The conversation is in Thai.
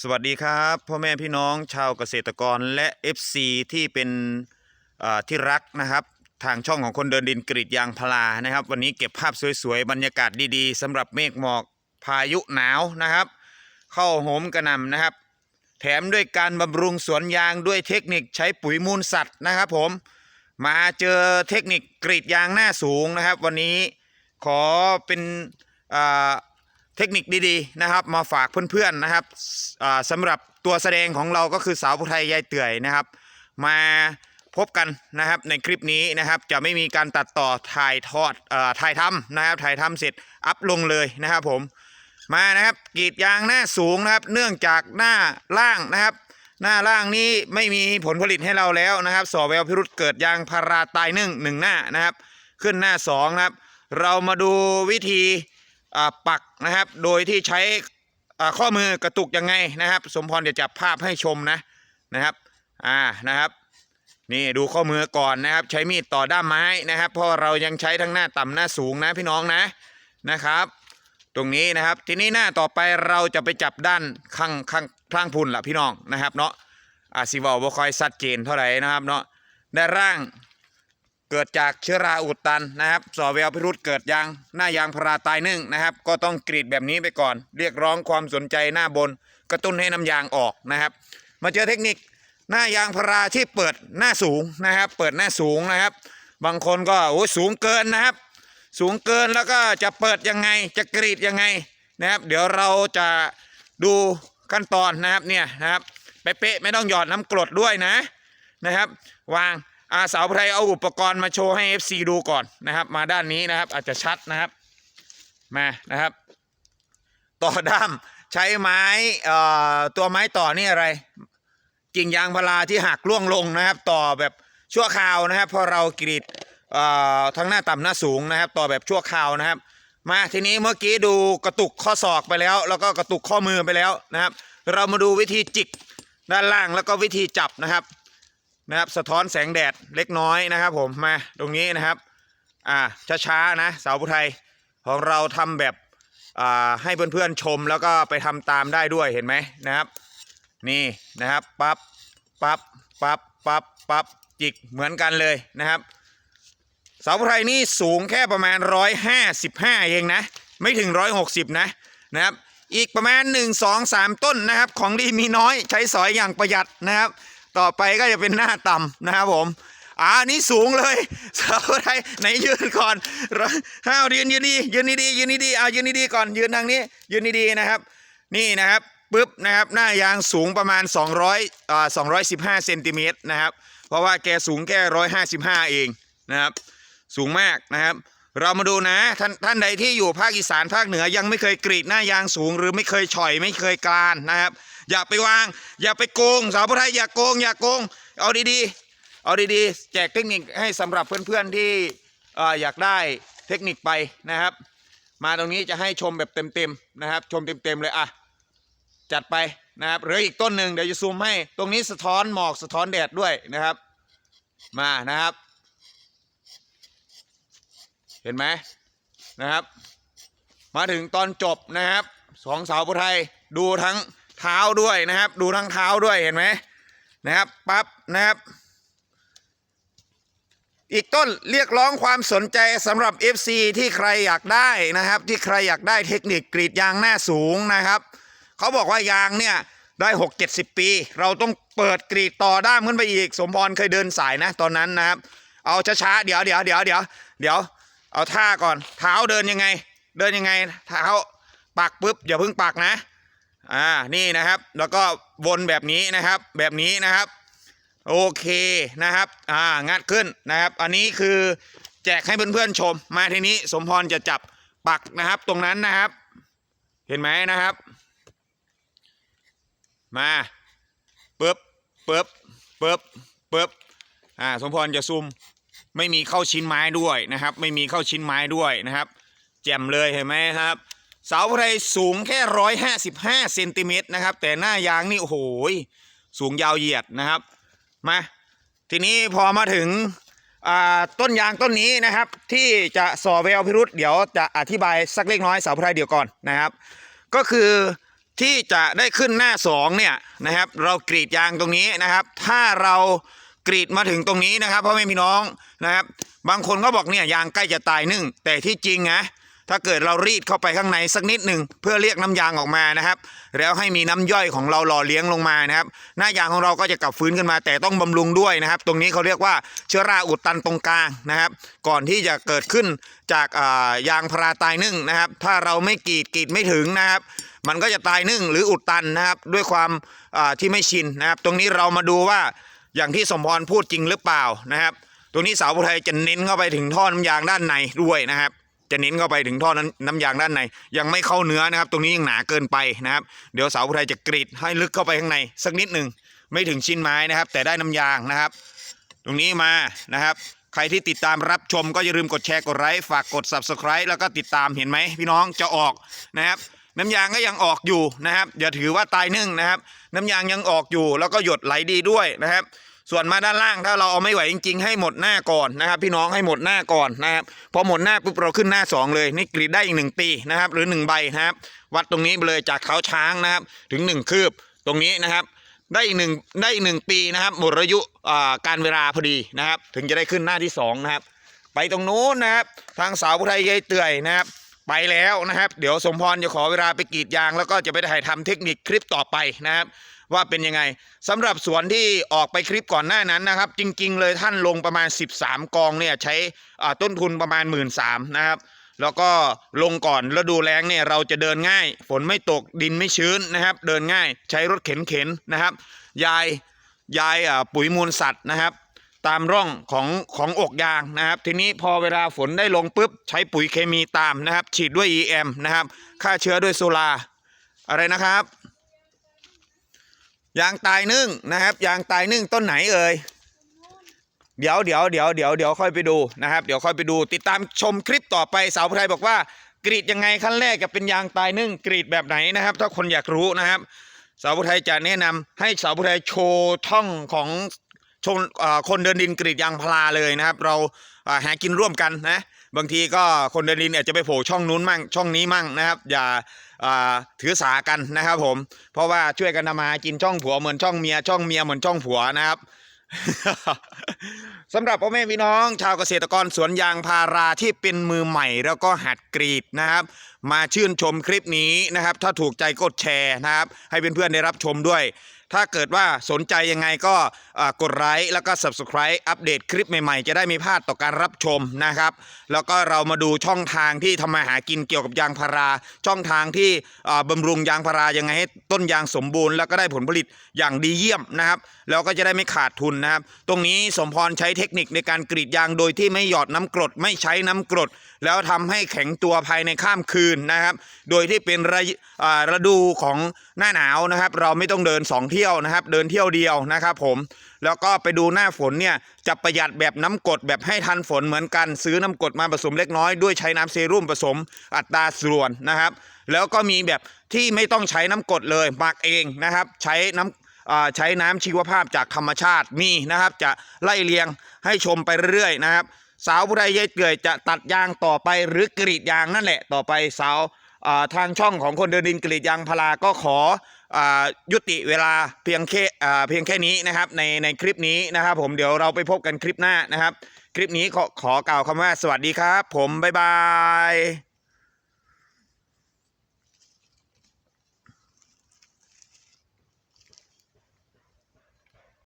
สวัสดีครับพ่อแม่พี่น้องชาวเกษตรกรและ FC ที่เป็นที่รักนะครับ ทางช่องของคนเดินดินกรีดยางพารานะครับ วันนี้เก็บภาพสวยๆ บรรยากาศดีๆสำหรับเมฆหมอกพายุหนาวนะครับ เข้าโหมกระนำนะครับ แถมด้วยการบำรุงสวนยางด้วยเทคนิคใช้ปุ๋ยมูลสัตว์นะครับ ผมมาเจอเทคนิคกรีดยางหน้าสูงนะครับ วันนี้ขอเป็นอ่า เทคนิคดีๆนะครับมาฝากเพื่อนๆนะครับอ่าสำหรับตัวแสดงของเราก็คือสาวผู้ไทยยายเตื่อยนะครับ มาพบกันนะครับในคลิปนี้นะครับจะไม่มีการตัดต่อถ่ายทอดอถ่ายทำนะครับถ่ายทำเสร็จอัพลงเลยนะครับผมมานะครับกรีดยางหน้าสูงนะครับ เนื่องจากหน้าล่างนะครับ หน้าล่างนี้ไม่มีผลผลิตให้เราแล้วนะครับสอแววพิรุษเกิดยางพาราตายนึ่งหนึ่งหน้านะครับ ขึ้นหน้าสองนะครับ เรามาดูวิธี ปักนะครับ โดยที่ใช้อ่าข้อมือกระตุกยังไงนะครับ สมพรจะจับภาพให้ชมนะนะครับอ่านะครับ นี่ดูข้อมือก่อนนะครับ ใช้มีดต่อด้ามไม้นะครับ เพราะเรายังใช้ทั้งหน้าต่ำหน้าสูงนะพี่น้องนะนะครับ ตรงนี้นะครับทีนี้หน้าต่อไปเราจะไปจับด้านข้างข้างข้างพุนละพี่น้องนะครับเนาะอาซิวอลบ่คอยชัดเจนเท่าไหร่นะครับเนาะด้านล่าง เกิดจากเชื้อราอุดตันนะครับสอแววพิรุษเกิดยางหน้ายางพาราตายนึ่งนะครับ ก็ต้องกรีดแบบนี้ไปก่อน เรียกร้องความสนใจหน้าบน กระตุ้นให้น้ำยางออกนะครับ มาเจอเทคนิคหน้ายางพาราที่เปิดหน้าสูงนะครับ เปิดหน้าสูงนะครับ บางคนก็โอ้สูงเกินนะครับ สูงเกินแล้วก็จะเปิดยังไงจะกรีดยังไงนะครับ เดี๋ยวเราจะดูขั้นตอนนะครับเนี่ยนะครับเป๊ะๆไม่ต้องหยอดน้ำกรดด้วยนะนะครับ วาง อาสาวไทยเอาอุปกรณ์มาโชว์ให้ FC ดูก่อนนะครับ มาด้านนี้นะครับ อาจจะชัดนะครับ มานะครับ ต่อด้ามใช้ไม้ตัวไม้ต่อนี่อะไร กิ่งยางพาราที่หักล่วงลงนะครับ ต่อแบบชั่วคราวนะครับพราะเรากรีดทั้งหน้าต่ำหน้าสูงนะครับ ต่อแบบชั่วคราวนะครับ มาทีนี้เมื่อกี้ดูกระตุกข้อศอกไปแล้ว แล้วก็กระตุกข้อมือไปแล้วนะครับ เรามาดูวิธีจิกด้านล่างแล้วก็วิธีจับนะครับ นะครับสะท้อนแสงแดดเล็กน้อยนะครับผมมาตรงนี้นะครับอ่าช้าๆนะสาวผู้ไทยของเราทำแบบอ่าให้เพื่อนๆชมแล้วก็ไปทำตามได้ด้วยเห็นไหมนะครับ นี่นะครับปั๊บปั๊บปั๊บปั๊บปั๊บจิกเหมือนกันเลยนะครับสาวผู้ไทยนี่สูงแค่ประมาณ 155 เองนะ ไม่ถึง 160 นะนะครับอีกประมาณ 1 2 3 ต้นนะครับ ของดีมีน้อยใช้สอยอย่างประหยัดนะครับ ต่อไปก็จะเป็นหน้าต่ำนะครับผมอ่านี่สูงเลยสาวไทยไหนยืนก่อนห้าวยืนยืนดียืนดียืนดีเอายืนดีก่อนยืนทางนี้ ยืนดีนะครับ นี่นะครับปึ๊บนะครับหน้ายางสูงประมาณ 200อ่า215เซนติเมตรนะครับ เพราะว่าแกสูงแค่155 เองนะครับ สูงมากนะครับ เรามาดูนะท่านท่านใดที่อยู่ภาคอีสานภาคเหนือยังไม่เคยกรีดหน้ายางสูง หรือไม่เคยฉ่อยไม่เคยกลานนะครับ อย่าไปวาง อย่าไปโกง สาวพุทธไทยอย่าโกง อย่าโกง เอาดีๆ เอาดีๆ แจกเทคนิคให้สำหรับเพื่อนๆที่ออยากได้เทคนิคไปนะครับ มาตรงนี้จะให้ชมแบบเต็มๆนะครับ ชมเต็มๆเลยอะจัดไปนะครับหลืออีกต้นหนึ่งเดี๋ยวจะซูมให้ ตรงนี้สะท้อนหมอกสะท้อนแดดด้วยนะครับ มานะครับ เห็นไหมนะครับ มาถึงตอนจบนะครับสองสาวผู้ไทยดูทั้งเท้าด้วยนะครับ ดูทั้งเท้าด้วยเห็นไหมนะครับปั๊บนะครับ อีกต้นเรียกร้องความสนใจสำหรับ FC ที่ใครอยากได้นะครับ ที่ใครอยากได้เทคนิคกรีดยางหน้าสูงนะครับ เขาบอกว่ายางเนี่ยได้6 70ปี เราต้องเปิดกรีดต่อด้ามขึ้นไปอีก สมพรเคยเดินสายนะตอนนั้นนะครับ เอาช้าๆเดี๋ยวเดี๋ยวเดี๋ยวเดี๋ยวเดี๋ยว เอาท่าก่อน เท้าเดินยังไง เดินยังไง เท้าปักปุ๊บอย่าเพิ่งปักนะ อ่านี่นะครับ แล้วก็วนแบบนี้นะครับ แบบนี้นะครับ โอเคนะครับ อ่างัดขึ้นนะครับ อันนี้คือแจกให้เพื่อนๆชม มาทีนี้สมพรจะจับปักนะครับ ตรงนั้นนะครับ เห็นไหมนะครับ มาปึ๊บปึ๊บปึ๊บปึ๊บอ่าสมพรจะซูม ไม่มีเข้าชิ้นไม้ด้วยนะครับ ไม่มีเข้าชิ้นไม้ด้วยนะครับ แจ่มเลยเห็นไหมครับ เสาไทยสูงแค่ร้อยห้าสิบห้าเซนติเมตรนะครับ แต่หน้ายางนี่โอ้โหสูงยาวเหยียดนะครับมาทีนี้พอมาถึงต้นยางต้นนี้นะครับ ที่จะสอแววพิรุษเดี๋ยวจะอธิบายสักเล็กน้อยเสาไทยเดียวก่อนนะครับ ก็คือที่จะได้ขึ้นหน้าสองเนี่ยนะครับ เรากรีดยางตรงนี้นะครับ ถ้าเรา กรีดมาถึงตรงนี้นะครับพ่อแม่พี่น้องนะครับ บางคนก็บอกเนี่ยยางใกล้จะตายนึ่ง แต่ที่จริงนะถ้าเกิดเรารีดเข้าไปข้างในสักนิดหนึ่งเพื่อเรียกน้ำยางออกมานะครับ แล้วให้มีน้ำย่อยของเราหล่อเลี้ยงลงมานะครับ หน้ายางของเราก็จะกลับฟื้นขึ้นมา แต่ต้องบำรุงด้วยนะครับ ตรงนี้เขาเรียกว่าเชื้อราอุดตันตรงกลางนะครับ ก่อนที่จะเกิดขึ้นจากยางพาราตายนึ่งนะครับ ถ้าเราไม่กรีดกรีดไม่ถึงนะครับ มันก็จะตายนึ่งหรืออุดตันนะครับ ด้วยความที่ไม่ชินนะครับ ตรงนี้เรามาดูว่า อย่างที่สมพรพูดจริงหรือเปล่านะครับตรงนี้สาวผู้ไทยจะเน้นเข้าไปถึงท่อน้ำยางด้านในด้วยนะครับ จะเน้นเข้าไปถึงท่อน้ำน้ำยางด้านใน ยังไม่เข้าเนื้อนะครับ ตรงนี้ยังหนาเกินไปนะครับ เดี๋ยวสาวผู้ไทยจะกรีดให้ลึกเข้าไปข้างใน สักนิดหนึ่งไม่ถึงชิ้นไม้นะครับ แต่ได้น้ำยางนะครับ ตรงนี้มานะครับ ใครที่ติดตามรับชมก็อย่าลืมกดแชร์กดไลค์ฝากกด subscribe แล้วก็ติดตามเห็นไหมพี่น้องจะออกนะครับ น้ำยางก็ยังออกอยู่นะครับอย่าถือว่าตายนึ่งนะครับ น้ำยางยังออกอยู่ แล้วก็หยดไหลดีด้วยนะครับ ส่วนมาด้านล่างถ้าเราเอาไม่ไหวจริงๆ ให้หมดหน้าก่อนนะครับ พี่น้องให้หมดหน้าก่อนนะครับพอหมดหน้าปุ๊บเราขึ้นหน้าสองเลยนี่กรีดได้อีกหนึ่งปีนะครับ หรือหนึ่งใบนะครับ วัดตรงนี้ไปเลยจากเขาช้างนะครับ ถึงหนึ่งคืบตรงนี้นะครับได้อีกหนึ่งได้อีกหนึ่งปีนะครับหมดอายุการเวลาพอดีนะครับ ถึงจะได้ขึ้นหน้าที่สองนะครับไปตรงนู้นนะครับ ทางสาวผู้ไทยยายเตื่อยนะครับ ไปแล้วนะครับ เดี๋ยวสมพรจะขอเวลาไปกรีดยาง แล้วก็จะไปถ่ายทำเทคนิคคลิปต่อไปนะครับ ว่าเป็นยังไงสำหรับสวนที่ออกไปคลิปก่อนหน้านั้นนะครับ จริง ๆ เลยท่านลงประมาณ 13 กองเนี่ยใช้ต้นทุนประมาณ 1 3ื่นนะครับแล้วก็ลงก่อนฤดูแล้งเนี่ยเราจะเดินง่าย ฝนไม่ตกดินไม่ชื้นนะครับ เดินง่ายใช้รถเข็นๆนะครับ ยายยายปุ๋ยมูลสัตว์นะครับ ตามร่องของของอกยางนะครับ ทีนี้พอเวลาฝนได้ลงปุ๊บใช้ปุ๋ยเคมีตามนะครับ ฉีดด้วย EM นะครับฆ่าเชื้อด้วยโซลาอะไรนะครับยางตายนึ่งนะครับยางตายนึ่งต้นไหนเอ่ยเดี๋ยวเดี๋ยวเดี๋ยวเดี๋ยวเดี๋ยวค่อยไปดูนะครับ เดี๋ยวค่อยไปดู ติดตามชมคลิปต่อไปสาภูไทยบอกว่ากรีดยังไงขั้นแรกจะเป็นยางตายนึ่งกรีดแบบไหนนะครับ ถ้าคนอยากรู้นะครับสาภูไทยจะแนะนำให้สาภูไทยโชว์ช่องของ ชนคนเดินดินกรีดยางพาราเลยนะครับ เราหากินร่วมกันนะบางทีก็คนเดินดินอาจจะไปโผล่ช่องนู้นมั่งช่องนี้มั่งนะครับ อย่าถือสากันนะครับ ผม เพราะว่าช่วยกันทำมาหากินช่องผัวเหมือนช่องเมียช่องเมียเหมือนช่องผัวนะครับสำหรับพ่อแม่พี่น้องชาวเกษตรกรสวนยางพาราที่เป็นมือใหม่ แล้วก็หัดกรีดนะครับ มาชื่นชมคลิปนี้นะครับ ถ้าถูกใจกดแชร์นะครับ ให้เพื่อนๆได้รับชมด้วย ถ้าเกิดว่าสนใจยังไงก็กดไลค์แล้วก็ subscribe อัปเดตคลิปใหม่ๆ จะได้ไม่พลาดต่อการรับชมนะครับ แล้วก็เรามาดูช่องทางที่ทำมาหากินเกี่ยวกับยางพารา ช่องทางที่บำรุงยางพารายังไงให้ต้นยางสมบูรณ์แล้วก็ได้ผลผลิตอย่างดีเยี่ยมนะครับ แล้วก็จะได้ไม่ขาดทุนนะครับ ตรงนี้สมพรใช้เทคนิคในการกรีดยางโดยที่ไม่หยอดน้ำกรด ไม่ใช้น้ำกรด แล้วทำให้แข็งตัวภายในข้ามคืนนะครับ โดยที่เป็นระยอ่าฤดูของหน้าหนาวนะครับ เราไม่ต้องเดิน2เที่ยวนะครับ เดินเที่ยวเดียวนะครับผมแล้วก็ไปดูหน้าฝนเนี่ยจะประหยัดแบบน้ำกดแบบให้ทันฝนเหมือนกัน ซื้อน้ำกดมาผสมเล็กน้อยด้วยใช้น้ำเซรุ่มผสมอัตราส่วนนะครับ แล้วก็มีแบบที่ไม่ต้องใช้น้ำกดเลยหมักเองนะครับ ใช้น้ำอ่าใช้น้ำชีวภาพจากธรรมชาติมีนะครับ จะไล่เลียงให้ชมไปเรื่อยๆนะครับ สาวผู้ใดยายเกยจะตัดยางต่อไปหรือกรีดยางนั่นแหละต่อไปสาวทางช่องของคนเดินดินกรีดยางพาราก็ขอ ยุติเวลาเพียงแค่เพียงแค่นี้นะครับในในคลิปนี้นะครับ ผมเดี๋ยวเราไปพบกันคลิปหน้านะครับ คลิปนี้ขอขอกล่าวคำว่าสวัสดีครับ ผมบ๊ายบาย